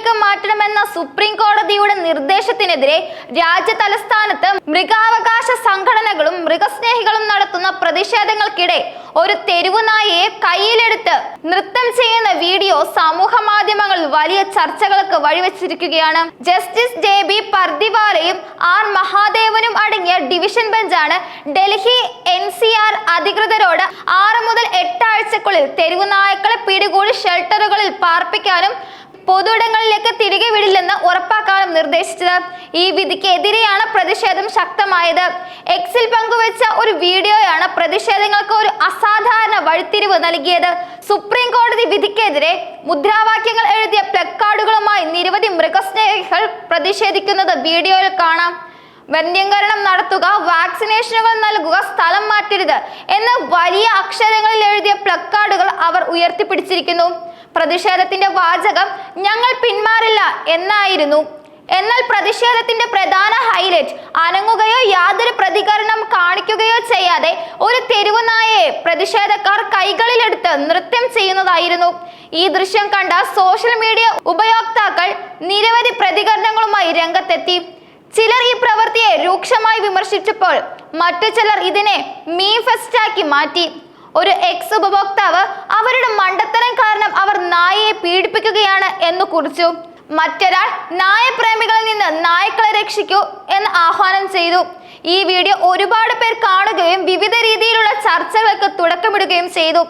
കെണിയിലേക്ക് മാറ്റണമെന്ന സുപ്രീം കോടതിയുടെ നിർദ്ദേശത്തിനെതിരെ രാജ്യ തലസ്ഥാനത്ത് മൃഗാവകാശ സംഘടനകളും മൃഗസ്നേഹികളും നടത്തുന്ന പ്രതിഷേധങ്ങൾക്കിടെ ഒരു തെരുവുനായയെ കയ്യിലെടുത്ത് നൃത്തം ചെയ്യുന്ന വീഡിയോ സമൂഹ മാധ്യമങ്ങളിൽ വലിയ ചർച്ചകൾക്ക് വഴിവെച്ചിരിക്കുകയാണ്. ജസ്റ്റിസ് ജെ ബി പർദിവാലയും ആർ മഹാദേവനും അടങ്ങിയ ഡിവിഷൻ ബെഞ്ചാണ് ഡൽഹി എൻ സി ആർ അധികൃതരോട് ആറ് മുതൽ എട്ടാഴ്ചക്കുള്ളിൽ തെരുവുനായ്ക്കളെ പിടികൂടി ഷെൽട്ടറുകളിൽ പാർപ്പിക്കാനും പൊതുയിടങ്ങളിലേക്ക് തിരികെ വിടില്ലെന്ന് ഉറപ്പാക്കാനും നിർദ്ദേശിച്ചത്. ഈ വിധിക്കെതിരെയാണ് പ്രതിഷേധം ശക്തമായത്. എക്സിൽ പങ്കുവച്ച ഒരു വീഡിയോയാണ് പ്രതിഷേധങ്ങൾക്ക് ഒരു അസാധാരണ വഴിത്തിരിവ് നൽകിയത്. സുപ്രീം കോടതി വിധിക്കെതിരെ മുദ്രാവാക്യങ്ങൾ എഴുതിയ പ്ലക്കാർഡുകളുമായി നിരവധി മൃഗസ്നേഹികൾ പ്രതിഷേധിക്കുന്നത് വീഡിയോയിൽ കാണാം. വന്യംകരണം നടത്തുക വാക്സിനേഷനുകൾ നൽകുക സ്ഥലം മാറ്റരുത് എന്ന വലിയ അക്ഷരങ്ങളിൽ എഴുതിയ പ്ലക്കാർഡുകൾ അവർ ഉയർത്തിപ്പിടിച്ചിരിക്കുന്നു. പ്രതിഷേധത്തിന്റെ വാചകം ഞങ്ങൾ പിന്മാറില്ല എന്നായിരുന്നു. എന്നാൽ പ്രതിഷേധത്തിന്റെ പ്രധാന ഹൈലൈറ്റ് അനങ്ങുകയോ യാതൊരു പ്രതികരണം കാണിക്കുകയോ ചെയ്യാതെ ഒരു തെരുവുനായയെ പ്രതിഷേധക്കാർ കൈകളിലെടുത്ത് നൃത്തം ചെയ്യുന്നതായിരുന്നു. ഈ ദൃശ്യം കണ്ട സോഷ്യൽ മീഡിയ ഉപയോക്താക്കൾ നിരവധി പ്രതികരണങ്ങളുമായി രംഗത്തെത്തി. ചിലർ ഈ പ്രവൃത്തിയെ രൂക്ഷമായി വിമർശിച്ചപ്പോൾ മറ്റു ചിലർ ഇതിനെ മീ ഫെസ്റ്റാക്കി മാറ്റി. ഒരു എക്സ് ഉപഭോക്താവ് അവരുടെ മണ്ടത്തരം കാരണം അവർ നായയെ പീഡിപ്പിക്കുകയാണ് എന്ന് കുറിച്ചു. മറ്റൊരാൾ നായപ്രേമികളിൽ നിന്ന് നായ്ക്കളെ രക്ഷിക്കൂ എന്ന് ആഹ്വാനം ചെയ്തു. ഈ വീഡിയോ ഒരുപാട് പേർ കാണുകയും വിവിധ രീതിയിലുള്ള ചർച്ചകൾക്ക് തുടക്കമിടുകയും ചെയ്തു.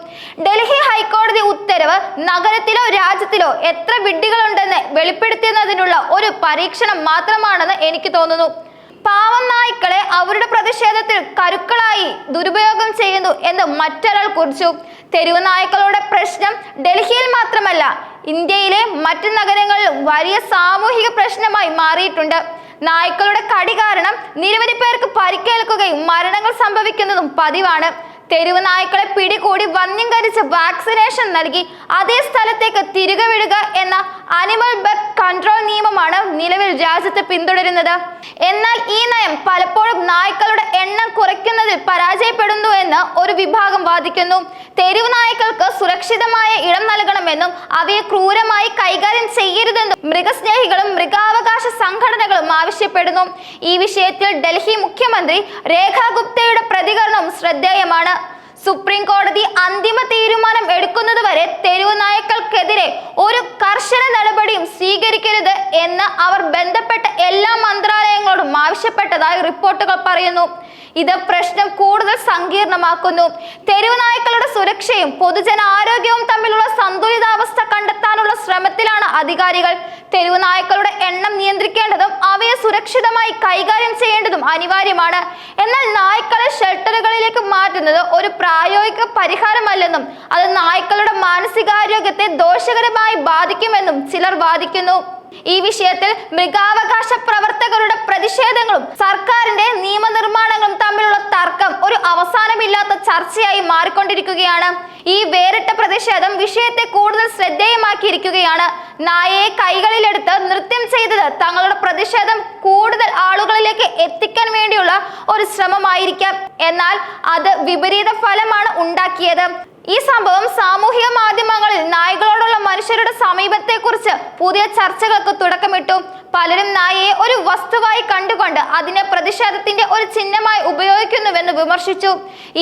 ഡൽഹി ഹൈക്കോടതി ഉത്തരവ് നഗരത്തിലോ രാജ്യത്തിലോ എത്ര വിഡ്ഢികളുണ്ടെന്ന് വെളിപ്പെടുത്തുന്നതിനുള്ള ഒരു പരീക്ഷണം മാത്രമാണെന്ന് എനിക്ക് തോന്നുന്നു. പാവം നായ്ക്കളെ അവരുടെ പ്രതിഷേധത്തിൽ കരുക്കളായി ദുരുപയോഗം ചെയ്യുന്നു എന്ന് മറ്റൊരാൾ കുറിച്ചു. തെരുവ് നായ്ക്കളുടെ പ്രശ്നം ഡൽഹിയിൽ മാത്രമല്ല ഇന്ത്യയിലെ മറ്റ് നഗരങ്ങളിലും വലിയ സാമൂഹിക പ്രശ്നമായി മാറിയിട്ടുണ്ട്. നായ്ക്കളുടെ കടി കാരണം നിരവധി പേർക്ക് പരിക്കേൽക്കുകയും മരണങ്ങൾ സംഭവിക്കുന്നതും പതിവാണ്. തെരുവ് നായ്ക്കളെ പിടികൂടി വന്യം വാക്സിനേഷൻ നൽകി അതേ സ്ഥലത്തേക്ക് തിരികെ വിടുക എന്ന അനിമൽ ബർത്ത് കൺട്രോൾ നിയമമാണ് നിലവിൽ രാജ്യത്ത് പിന്തുടരുന്നത്. എന്നാൽ ഈ നയം പലപ്പോഴും നായ്ക്കളുടെ എണ്ണം കുറയ്ക്കുന്നതിൽ പരാജയപ്പെടുന്നു എന്ന് ഒരു വിഭാഗം വാദിക്കുന്നു. തെരുവ് നായ്ക്കൾക്ക് സുരക്ഷിതമായ ഇടം നൽകണമെന്നും അവയെ ക്രൂരമായി കൈകാര്യം ചെയ്യരുതെന്നും മൃഗസ്നേഹികളും മൃഗാവകാശ സംഘടനകളും ആവശ്യപ്പെടുന്നു. ഈ വിഷയത്തിൽ ഡൽഹി മുഖ്യമന്ത്രി രേഖ ഗുപ്തയുടെ പ്രതികരണം ശ്രദ്ധേയമാണ്. സുപ്രീം കോടതി അന്തിമ തീരുമാനം എടുക്കുന്നതുവരെ തെരുവ് നായ്ക്കൾക്കെതിരെ ഒരു സ്വീകരിക്കരുത് എന്ന് അവർ ബന്ധപ്പെട്ട എല്ലാ മന്ത്രാലയങ്ങളോടും ആവശ്യപ്പെട്ടതായി റിപ്പോർട്ടുകൾ പറയുന്നു. ഇത് പ്രശ്നം കൂടുതൽ സങ്കീർണമാക്കുന്നു. തെരുവ് നായ്ക്കളുടെ സുരക്ഷയും പൊതുജന ആരോഗ്യവും തമ്മിലുള്ള സന്തുലിതാവസ്ഥ കണ്ടെത്താനുള്ള ശ്രമത്തിലാണ് അധികാരികൾ തെരുവ് നായ്ക്കളുടെ എണ്ണം നിയന്ത്രിക്കേണ്ടതും അവയെ സുരക്ഷിതമായി കൈകാര്യം ചെയ്യേണ്ടതും അനിവാര്യമാണ്. എന്നാൽ നായ്ക്കളെ ഷെൽട്ടറുകളിലേക്ക് മാറ്റുന്നത് ഒരു പ്രായോഗിക പരിഹാരമല്ലെന്നും അത് നായ്ക്കളുടെ മാനസികാരോഗ്യത്തെ ദോഷകരമായി ബാധിക്കുമെന്നും ചിലർ വാദിക്കുന്നു. ഈ വിഷയത്തിൽ മൃഗാവകാശ പ്രവർത്തകരുടെ പ്രതിഷേധങ്ങളും സർക്കാരിന്റെ നിയമനിർമ്മാണങ്ങളും തമ്മിലുള്ള തർക്കം ഒരു അവസാനമില്ലാത്ത ചർച്ചയായി മാറിക്കൊണ്ടിരിക്കുകയാണ്. ഈ വേറിട്ട പ്രതിഷേധം വിഷയത്തെ കൂടുതൽ ശ്രദ്ധേയമാക്കിയിരിക്കുകയാണ്. നായയെ കൈകളിലെടുത്ത് നൃത്യം ചെയ്തത് തങ്ങളുടെ പ്രതിഷേധം കൂടുതൽ ആളുകളിലേക്ക് എത്തിക്കാൻ വേണ്ടിയുള്ള ഒരു ശ്രമമായിരിക്കാം. എന്നാൽ അത് വിപരീത ഫലമാണ് ഉണ്ടാക്കിയത്. ഈ സംഭവം സാമൂഹിക പുതിയ ചർച്ചകൾക്ക് തുടക്കമിട്ടു. പലരും നായയെ ഒരു വസ്തുവായി കണ്ടുകൊണ്ട് അതിനെ പ്രതിഷേധത്തിന്റെ ഒരു ചിഹ്നമായി ഉപയോഗിക്കുന്നുവെന്ന് വിമർശിച്ചു.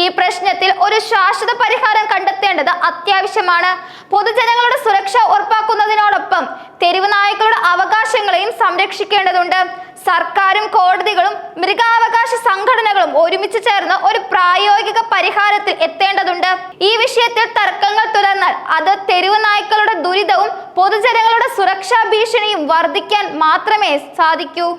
ഈ പ്രശ്നത്തിൽ ഒരു ശാശ്വത പരിഹാരം കണ്ടെത്തേണ്ടത് അത്യാവശ്യമാണ്. പൊതുജനങ്ങളുടെ സുരക്ഷ ഉറപ്പാക്കുന്നതിനോടൊപ്പം തെരുവ് നായ്ക്കളുടെ അവകാശങ്ങളെയും സംരക്ഷിക്കേണ്ടതുണ്ട്. സർക്കാരും കോടതികളും മൃഗാവകാശ സംഘടനകളും ഒരുമിച്ച് ചേർന്ന് ഒരു പ്രായോഗിക പരിഹാരത്തിൽ എത്തേണ്ടതുണ്ട്. ഈ വിഷയത്തിൽ തർക്കങ്ങൾ തുടർന്നാൽ അത് തെരുവ് നായ്ക്കളുടെ ദുരിതവും പൊതുജനങ്ങളുടെ സുരക്ഷാ ഭീഷണിയും വർദ്ധിക്കാൻ മാത്രമേ സാധിക്കൂ.